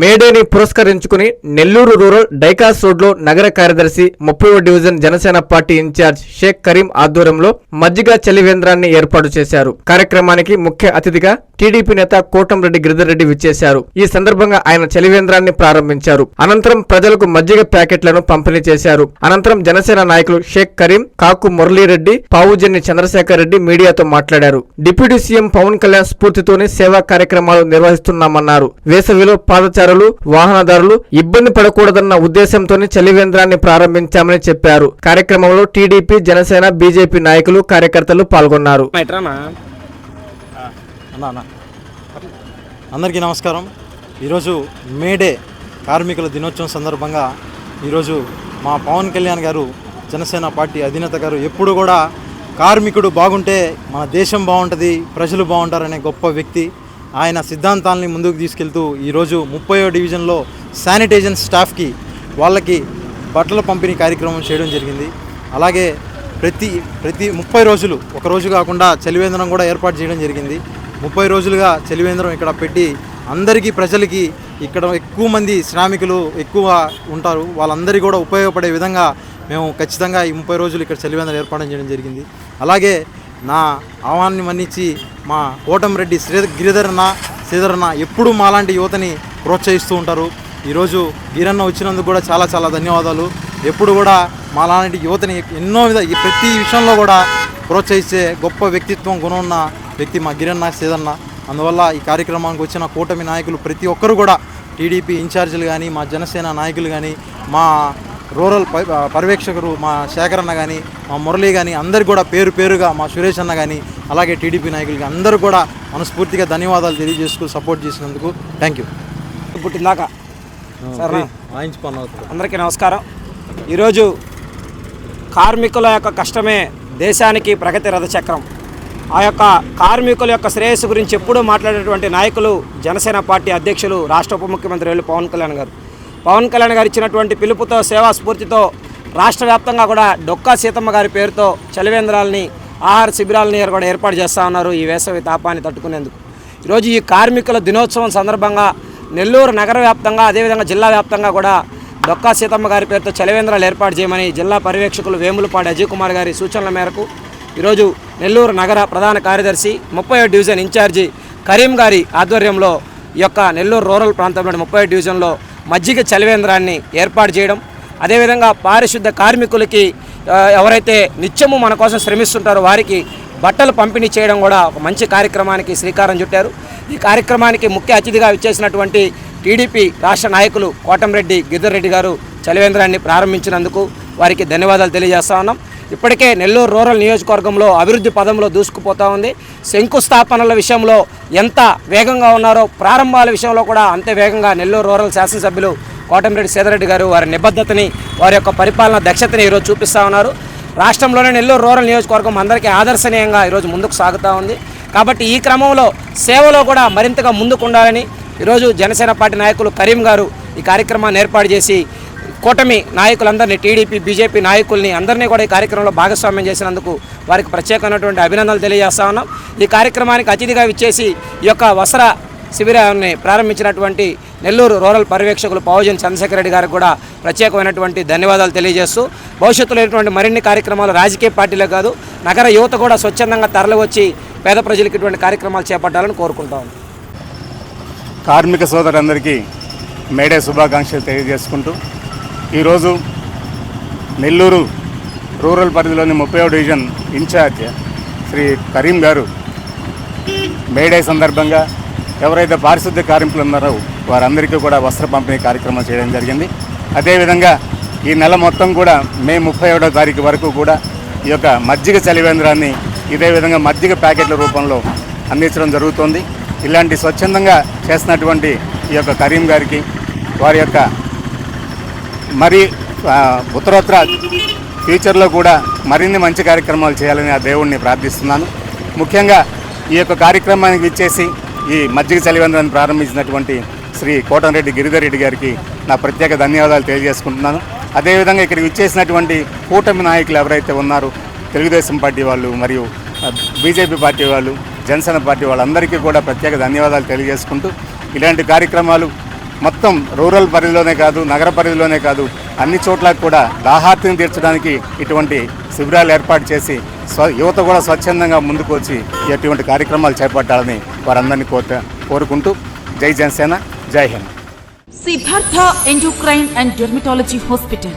మేడేని పురస్కరించుకుని నెల్లూరు రూరల్ డైకాస్ రోడ్లో నగర కార్యదర్శి ముప్పై division Janasena party incharge Shaik Karim ఆధ్వర్యంలో మజ్జిగ చలివేంద్రాన్ని ఏర్పాటు చేశారు. కార్యక్రమానికి ముఖ్య అతిథిగా టీడీపీ నేత కోటంరెడ్డి గిరిధర్ రెడ్డి విచ్చేశారు. ఈ సందర్భంగా ఆయన చలివేంద్రాన్ని ప్రారంభించారు. అనంతరం ప్రజలకు మజ్జిగ ప్యాకెట్లను పంపిణీ చేశారు. అనంతరం జనసేన నాయకులు షేక్ కరీం కాకు మురళీరెడ్డి పావుజెన్ని చంద్రశేఖర్ రెడ్డి మీడియాతో మాట్లాడారు. డిప్యూటీ సీఎం పవన్ కళ్యాణ్ స్ఫూర్తితోనే సేవా కార్యక్రమాలు నిర్వహిస్తున్నామన్నారు. వేసవిలో పాదచారులు వాహనదారులు ఇబ్బంది పడకూడదన్న ఉద్దేశంతోనే చలివేంద్రాన్ని ప్రారంభించామని చెప్పారు. కార్యక్రమంలో టీడీపీ జనసేన బీజేపీ నాయకులు కార్యకర్తలు పాల్గొన్నారు. ఎట్రానా అన్న అన్న. అందరికీ నమస్కారం. ఈరోజు మేడే కార్మికుల దినోత్సవం సందర్భంగా ఈరోజు మా పవన్ కళ్యాణ్ గారు జనసేన పార్టీ అధినేత గారు ఎప్పుడు కూడా కార్మికుడు బాగుంటే మన దేశం బాగుంటుంది ప్రజలు బాగుంటారనే గొప్ప వ్యక్తి. ఆయన సిద్ధాంతాలని ముందుకు తీసుకెళ్తూ ఈరోజు ముప్పయో డివిజన్లో శానిటైజన్ స్టాఫ్కి వాళ్ళకి బట్టల పంపిణీ కార్యక్రమం చేయడం జరిగింది. అలాగే ప్రతి ప్రతి ముప్పై రోజులు ఒక రోజు కాకుండా చలివేంద్రం కూడా ఏర్పాటు చేయడం జరిగింది. ముప్పై రోజులుగా చలివేంద్రం ఇక్కడ పెట్టి అందరికీ ప్రజలకి ఇక్కడ ఎక్కువ మంది శ్రామికులు ఎక్కువ ఉంటారు. వాళ్ళందరికీ కూడా ఉపయోగపడే విధంగా మేము ఖచ్చితంగా ఈ ముప్పై రోజులు ఇక్కడ చలివేంద్రం ఏర్పాటు చేయడం జరిగింది. అలాగే నా ఆహ్వాన్ని మన్నించి మా కోటంరెడ్డి శ్రీ గిరిధరన్న శ్రీధరన్న ఎప్పుడూ మాలాంటి యువతని ప్రోత్సహిస్తూ ఉంటారు. ఈరోజు వీరన్న వచ్చినందుకు కూడా చాలా చాలా ధన్యవాదాలు. ఎప్పుడు కూడా మాలాంటి యువతని ఎన్నో విధ ఈ ప్రతి విషయంలో కూడా ప్రోత్సహించే గొప్ప వ్యక్తిత్వం గుణం ఉన్న వ్యక్తి మా గిరన్న శ్రీధరన్న అందువల్ల ఈ కార్యక్రమానికి వచ్చిన కూటమి నాయకులు ప్రతి ఒక్కరు కూడా టీడీపీ ఇన్ఛార్జీలు కానీ మా జనసేన నాయకులు కానీ మా రూరల్ ప- పర్యవేక్షకులు మా శేఖర్ అన్న కానీ మా మురళి కానీ అందరు కూడా పేరు పేరుగా మా సురేష్ అన్న కానీ అలాగే టీడీపీ నాయకులకి అందరూ కూడా మనస్ఫూర్తిగా ధన్యవాదాలు తెలియజేస్తూ సపోర్ట్ చేసినందుకు థ్యాంక్ యూ పుట్టిందాక. అందరికీ నమస్కారం. ఈరోజు కార్మికుల యొక్క కష్టమే దేశానికి ప్రగతి రథచక్రం. ఆ యొక్క కార్మికుల యొక్క శ్రేయస్సు గురించి ఎప్పుడూ మాట్లాడేటువంటి నాయకులు జనసేన పార్టీ అధ్యక్షులు రాష్ట్ర ఉప ముఖ్యమంత్రి వేలు పవన్ కళ్యాణ్ గారు. పవన్ కళ్యాణ్ గారు ఇచ్చినటువంటి పిలుపుతో సేవా స్ఫూర్తితో రాష్ట్ర వ్యాప్తంగా కూడా డొక్కా సీతమ్మ గారి పేరుతో చలివేంద్రాలని ఆహార శిబిరాలని కూడా ఏర్పాటు చేస్తూ ఉన్నారు ఈ వేసవి తాపాన్ని తట్టుకునేందుకు. ఈరోజు ఈ కార్మికుల దినోత్సవం సందర్భంగా నెల్లూరు నగర వ్యాప్తంగా అదేవిధంగా జిల్లా వ్యాప్తంగా కూడా డొక్కా సీతమ్మ గారి పేరుతో చలివేంద్రాలు ఏర్పాటు చేయమని జిల్లా పర్యవేక్షకులు వేములపాటి అజయ్ కుమార్ గారి సూచనల మేరకు ఈరోజు నెల్లూరు నగర ప్రధాన కార్యదర్శి ముప్పై డివిజన్ ఇన్ఛార్జి కరీం గారి ఆధ్వర్యంలో ఈ యొక్క నెల్లూరు రూరల్ ప్రాంతంలోని ముప్పై డివిజన్లో మజ్జిగ చలివేంద్రాన్ని ఏర్పాటు చేయడం అదేవిధంగా పారిశుద్ధ కార్మికులకి ఎవరైతే నిత్యము మన కోసం శ్రమిస్తుంటారో వారికి బట్టలు పంపిణీ చేయడం కూడా ఒక మంచి కార్యక్రమానికి శ్రీకారం చుట్టారు. ఈ కార్యక్రమానికి ముఖ్య అతిథిగా ఇచ్చేసినటువంటి టీడీపీ రాష్ట్ర నాయకులు కోటంరెడ్డి గిద్దర్రెడ్డి గారు చలివేంద్రాన్ని ప్రారంభించినందుకు వారికి ధన్యవాదాలు తెలియజేస్తా ఉన్నాం. ఇప్పటికే నెల్లూరు రూరల్ నియోజకవర్గంలో అభివృద్ధి పదంలో దూసుకుపోతూ ఉంది. శంకుస్థాపనల విషయంలో ఎంత వేగంగా ఉన్నారో ప్రారంభాల విషయంలో కూడా అంతే వేగంగా నెల్లూరు రూరల్ శాసనసభ్యులు కోటమిరెడ్డి సీతారెడ్డి గారు వారి నిబద్ధతని వారి యొక్క పరిపాలన దక్షతని ఈరోజు చూపిస్తూ ఉన్నారు. రాష్ట్రంలోనే నెల్లూరు రూరల్ నియోజకవర్గం అందరికీ ఆదర్శనీయంగా ఈరోజు ముందుకు సాగుతూ ఉంది. కాబట్టి ఈ క్రమంలో సేవలో కూడా మరింతగా ముందుకు ఉండాలని ఈరోజు జనసేన పార్టీ నాయకులు కరీం గారు ఈ కార్యక్రమాన్ని ఏర్పాటు చేసి కూటమి నాయకులందరినీ టీడీపీ బీజేపీ నాయకుల్ని అందరినీ కూడా ఈ కార్యక్రమంలో భాగస్వామ్యం చేసినందుకు వారికి ప్రత్యేకమైనటువంటి అభినందనలు తెలియజేస్తా ఉన్నాం. ఈ కార్యక్రమానికి అతిథిగా ఇచ్చేసి ఈ యొక్క వసర శిబిరాన్ని ప్రారంభించినటువంటి నెల్లూరు రూరల్ పర్యవేక్షకులు పావుజన్ చంద్రశేఖర రెడ్డి గారికి కూడా ప్రత్యేకమైనటువంటి ధన్యవాదాలు తెలియజేస్తూ భవిష్యత్తులో ఇటువంటి మరిన్ని కార్యక్రమాలు రాజకీయ పార్టీలే కాదు నగర యువత కూడా స్వచ్ఛందంగా తరలివచ్చి పేద ప్రజలకు ఇటువంటి కార్యక్రమాలు చేపట్టాలని కోరుకుంటాం కార్మిక సోదరులందరికీ మేడే శుభాకాంక్షలు తెలియజేసుకుంటూ ఈరోజు నెల్లూరు రూరల్ పరిధిలోని ముప్పై డివిజన్ ఇన్ఛార్జ్ శ్రీ కరీం గారు మేడే సందర్భంగా ఎవరైతే పారిశుద్ధ్య కార్మికులు ఉన్నారో వారందరికీ కూడా వస్త్ర పంపిణీ కార్యక్రమం చేయడం జరిగింది. అదేవిధంగా ఈ నెల మొత్తం కూడా మే ముప్పై ఏడవ తారీఖు వరకు కూడా ఈ యొక్క మజ్జిగ చలివేంద్రాన్ని ఇదే విధంగా మజ్జిగ ప్యాకెట్ల రూపంలో అందించడం జరుగుతుంది. ఇలాంటి స్వచ్ఛందంగా చేసినటువంటి ఈ యొక్క కరీం గారికి వారి యొక్క మరి ఉత్తరోత్తర ఫ్యూచర్లో కూడా మరిన్ని మంచి కార్యక్రమాలు చేయాలని ఆ దేవుణ్ణి ప్రార్థిస్తున్నాను. ముఖ్యంగా ఈ యొక్క కార్యక్రమానికి ఇచ్చేసి ఈ మజ్జిగ చలివేంద్రాన్ని ప్రారంభించినటువంటి శ్రీ కోటంరెడ్డి గిరిధర్ రెడ్డి గారికి నా ప్రత్యేక ధన్యవాదాలు తెలియజేసుకుంటున్నాను. అదేవిధంగా ఇక్కడికి ఇచ్చేసినటువంటి కూటమి నాయకులు ఎవరైతే ఉన్నారో తెలుగుదేశం పార్టీ వాళ్ళు మరియు బీజేపీ పార్టీ వాళ్ళు జనసేన పార్టీ వాళ్ళందరికీ కూడా ప్రత్యేక ధన్యవాదాలు తెలియజేసుకుంటూ ఇలాంటి కార్యక్రమాలు మొత్తం రూరల్ పరిధిలోనే కాదు నగర పరిధిలోనే కాదు అన్ని చోట్ల కూడా దాహార్తిని తీర్చడానికి ఇటువంటి శిబిరాలు ఏర్పాటు చేసి స్వ యువత కూడా స్వచ్ఛందంగా ముందుకు వచ్చి ఎటువంటి కార్యక్రమాలు చేపట్టాలని వారందరినీ కోట కోరుకుంటూ జై జనసేన జై Hind. Siddhartha endocrine and dermatology hospital